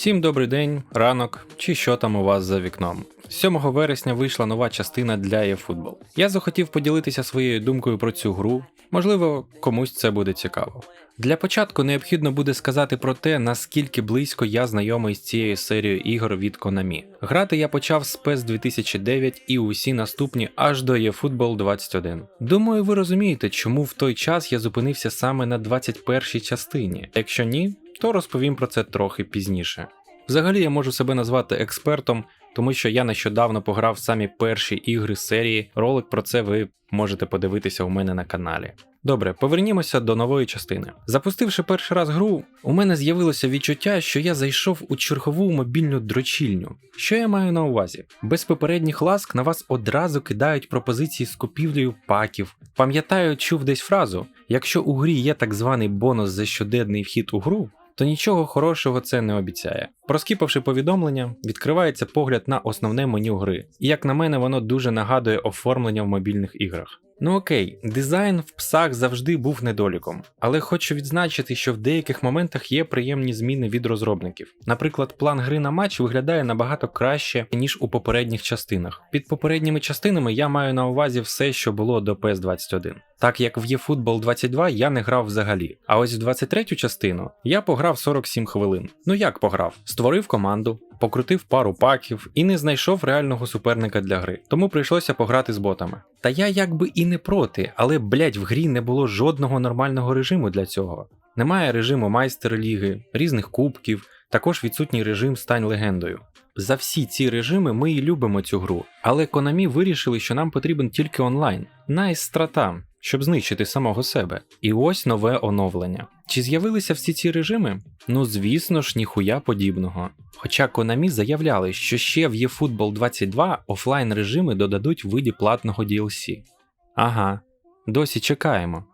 Всім добрий день, ранок чи що там у вас за вікном. 7 вересня вийшла нова частина для eFootball. Я захотів поділитися своєю думкою про цю гру, можливо, комусь це буде цікаво. Для початку необхідно буде сказати про те, наскільки близько я знайомий з цією серією ігор від Konami. Грати я почав з PES 2009 і усі наступні аж до eFootball 21. Думаю, ви розумієте, чому в той час я зупинився саме на 21 частині. Якщо ні, то розповім про це трохи пізніше. Взагалі я можу себе назвати експертом, тому що я нещодавно пограв самі перші ігри серії. Ролик про це ви можете подивитися у мене на каналі. Добре, повернімося до нової частини. Запустивши перший раз гру, у мене з'явилося відчуття, що я зайшов у чергову мобільну дрочільню. Що я маю на увазі? Без попередніх ласк на вас одразу кидають пропозиції з купівлею паків. Пам'ятаю, чув десь фразу: якщо у грі є так званий бонус за щоденний вхід у гру, то нічого хорошого це не обіцяє. Проскіпавши повідомлення, відкривається погляд на основне меню гри, і як на мене, воно дуже нагадує оформлення в мобільних іграх. Ну окей, дизайн в псах завжди був недоліком, але хочу відзначити, що в деяких моментах є приємні зміни від розробників. Наприклад, план гри на матч виглядає набагато краще, ніж у попередніх частинах. Під попередніми частинами я маю на увазі все, що було до PS21. Так як в eFootball 22 я не грав взагалі. А ось в 23 частину я пограв 47 хвилин. Ну як пограв? Створив команду, покрутив пару паків і не знайшов реального суперника для гри, тому прийшлося пограти з ботами. Та я якби і не проти, але блять в грі не було жодного нормального режиму для цього. Немає режиму майстер ліги, різних кубків, також відсутній режим стань легендою. За всі ці режими ми і любимо цю гру, але Konami вирішили, що нам потрібен тільки онлайн. Найс страта, щоб знищити самого себе. І ось нове оновлення. Чи з'явилися всі ці режими? Ну звісно ж, ніхуя подібного. Хоча Konami заявляли, що ще в eFootball 22 офлайн режими додадуть в виді платного DLC. Ага, досі чекаємо.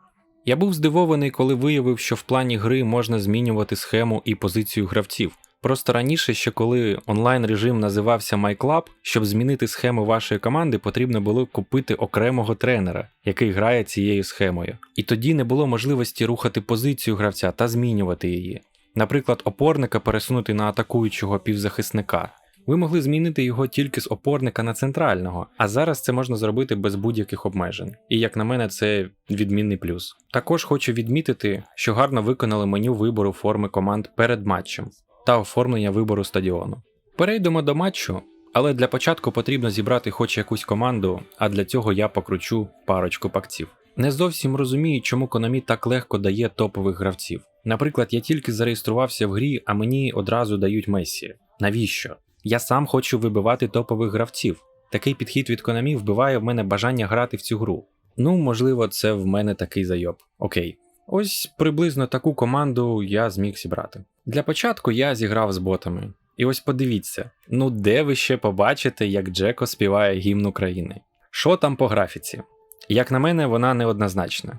Я був здивований, коли виявив, що в плані гри можна змінювати схему і позицію гравців. Просто раніше, ще коли онлайн режим називався MyClub, щоб змінити схему вашої команди, потрібно було купити окремого тренера, який грає цією схемою. І тоді не було можливості рухати позицію гравця та змінювати її. Наприклад, опорника пересунути на атакуючого півзахисника. Ви могли змінити його тільки з опорника на центрального, а зараз це можна зробити без будь-яких обмежень. І як на мене, це відмінний плюс. Також хочу відмітити, що гарно виконали меню вибору форми команд перед матчем та оформлення вибору стадіону. Перейдемо до матчу, але для початку потрібно зібрати хоч якусь команду, а для цього я покручу парочку пакців. Не зовсім розумію, чому Konami так легко дає топових гравців. Наприклад, я тільки зареєструвався в грі, а мені одразу дають Месі. Навіщо? Я сам хочу вибивати топових гравців. Такий підхід від Konami вбиває в мене бажання грати в цю гру. Ну, можливо, це в мене такий зайоб. Окей. Ось приблизно таку команду я зміг зібрати. Для початку я зіграв з ботами. І ось подивіться, ну де ви ще побачите, як Джеко співає гімн України? Що там по графіці? Як на мене, вона неоднозначна.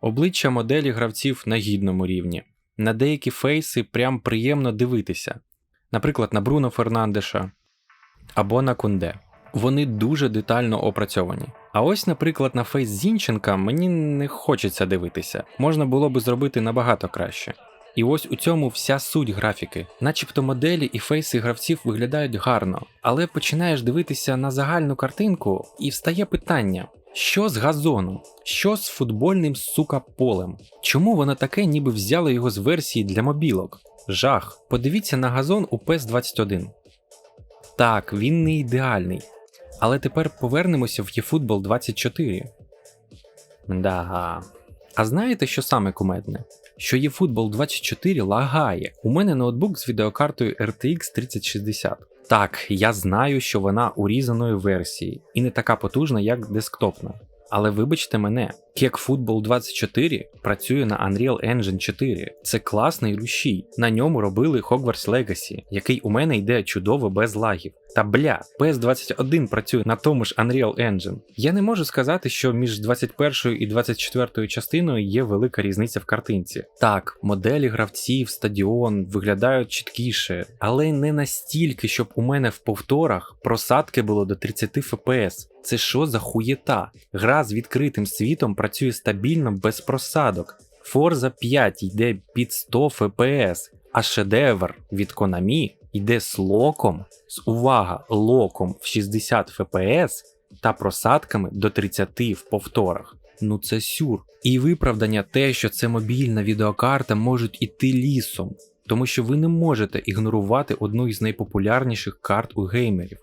Обличчя моделі гравців на гідному рівні. На деякі фейси прям приємно дивитися, наприклад, на Бруно Фернандеша або на Кунде. Вони дуже детально опрацьовані. А ось, наприклад, на фейс Зінченка мені не хочеться дивитися, можна було би зробити набагато краще. І ось у цьому вся суть графіки, начебто моделі і фейси гравців виглядають гарно, але починаєш дивитися на загальну картинку, і встає питання: що з газоном? Що з футбольним сука полем? Чому воно таке, ніби взяли його з версії для мобілок? Жах. Подивіться на газон у PES 21. Так, він не ідеальний. Але тепер повернемося в eFootball 24. Да. А знаєте, що саме кумедне? Що eFootball 24 лагає. У мене ноутбук з відеокартою RTX 3060. Так, я знаю, що вона урізаної версії і не така потужна, як десктопна. Але вибачте мене, Football 24 працює на Unreal Engine 4. Це класний рушій. На ньому робили Hogwarts Legacy, який у мене йде чудово без лагів. Та бля, PS21 працює на тому ж Unreal Engine. Я не можу сказати, що між 21 і 24 частиною є велика різниця в картинці. Так, моделі гравців, стадіон виглядають чіткіше, але не настільки, щоб у мене в повторах просадки було до 30 FPS. Це що за хуєта? Гра з відкритим світом працює стабільно без просадок. Forza 5 йде під 100 FPS, а шедевр від Konami йде з локом, з увага, локом в 60 FPS та просадками до 30 в повторах. Ну це сюр. І виправдання те, що це мобільна відеокарта, можуть іти лісом, тому що ви не можете ігнорувати одну із найпопулярніших карт у геймерів.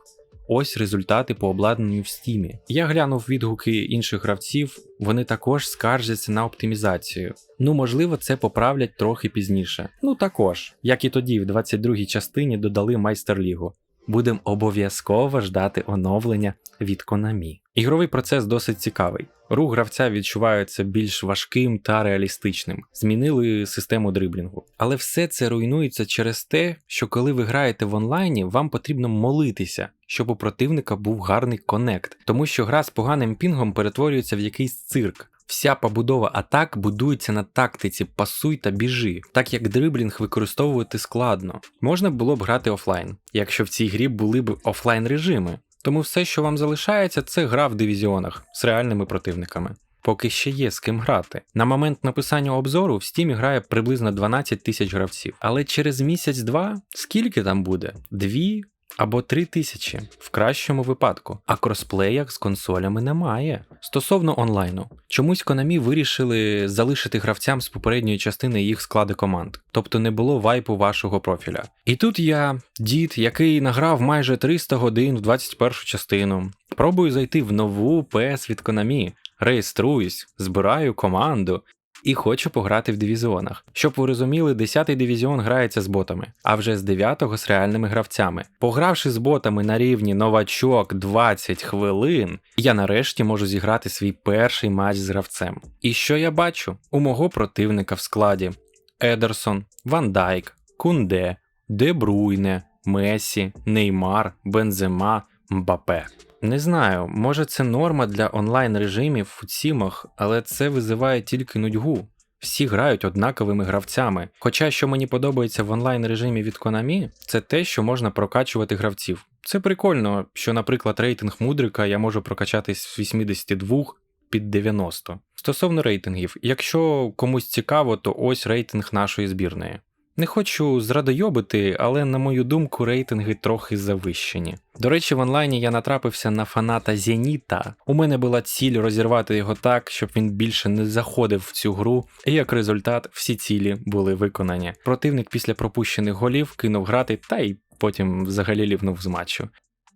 Ось результати по обладнанню в стімі. Я глянув відгуки інших гравців, вони також скаржаться на оптимізацію. Ну, можливо, це поправлять трохи пізніше. Ну також, як і тоді, в 22-й частині додали майстер-лігу. Будемо обов'язково ждати оновлення від Konami. Ігровий процес досить цікавий. Рух гравця відчувається більш важким та реалістичним. Змінили систему дриблінгу. Але все це руйнується через те, що коли ви граєте в онлайні, вам потрібно молитися, щоб у противника був гарний конект, тому що гра з поганим пінгом перетворюється в якийсь цирк. Вся побудова атак будується на тактиці пасуй та біжи, так як дриблінг використовувати складно. Можна було б грати офлайн, якщо в цій грі були б офлайн режими. Тому все, що вам залишається, це гра в дивізіонах з реальними противниками. Поки ще є з ким грати. На момент написання обзору в Steam грає приблизно 12 тисяч гравців. Але через місяць-два скільки там буде? Дві або три тисячі в кращому випадку. А кросплеях з консолями немає. Стосовно онлайну, чомусь Konami вирішили залишити гравцям з попередньої частини їх склади команд, тобто не було вайпу вашого профіля. І тут я, дід, який награв майже 300 годин в 21 частину, пробую зайти в нову PS від Konami, реєструюсь, збираю команду. І хочу пограти в дивізіонах. Щоб ви розуміли, 10-й дивізіон грається з ботами, а вже з 9-го з реальними гравцями. Погравши з ботами на рівні новачок 20 хвилин, я нарешті можу зіграти свій перший матч з гравцем. І що я бачу? У мого противника в складі: Едерсон, Ван Дайк, Кунде, Де Бруйне, Месі, Неймар, Бензема, Мбапе. Не знаю, може це норма для онлайн режимів у цімах, але це визиває тільки нудьгу. Всі грають однаковими гравцями. Хоча що мені подобається в онлайн режимі від Konami, це те, що можна прокачувати гравців. Це прикольно, що, наприклад, рейтинг мудрика я можу прокачати з 82 під 90. Стосовно рейтингів, якщо комусь цікаво, то ось рейтинг нашої збірної. Не хочу зрадойобити, але на мою думку, рейтинги трохи завищені. До речі, в онлайні я натрапився на фаната Зеніта. У мене була ціль розірвати його так, щоб він більше не заходив в цю гру, і як результат, всі цілі були виконані. Противник після пропущених голів кинув грати та й потім взагалі лівнув з матчу.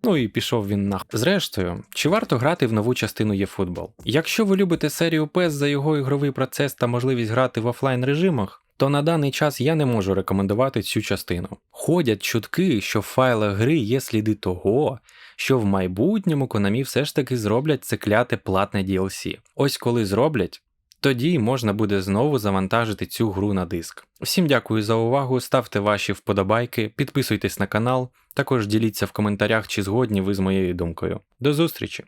Ну і пішов він нах. Зрештою, чи варто грати в нову частину eFootball? Якщо ви любите серію PES за його ігровий процес та можливість грати в офлайн режимах, то на даний час я не можу рекомендувати цю частину. Ходять чутки, що в файлах гри є сліди того, що в майбутньому Konami все ж таки зроблять це кляте платне DLC. Ось коли зроблять. Тоді можна буде знову завантажити цю гру на диск. Всім дякую за увагу, ставте ваші вподобайки, підписуйтесь на канал, також діліться в коментарях, чи згодні ви з моєю думкою. До зустрічі!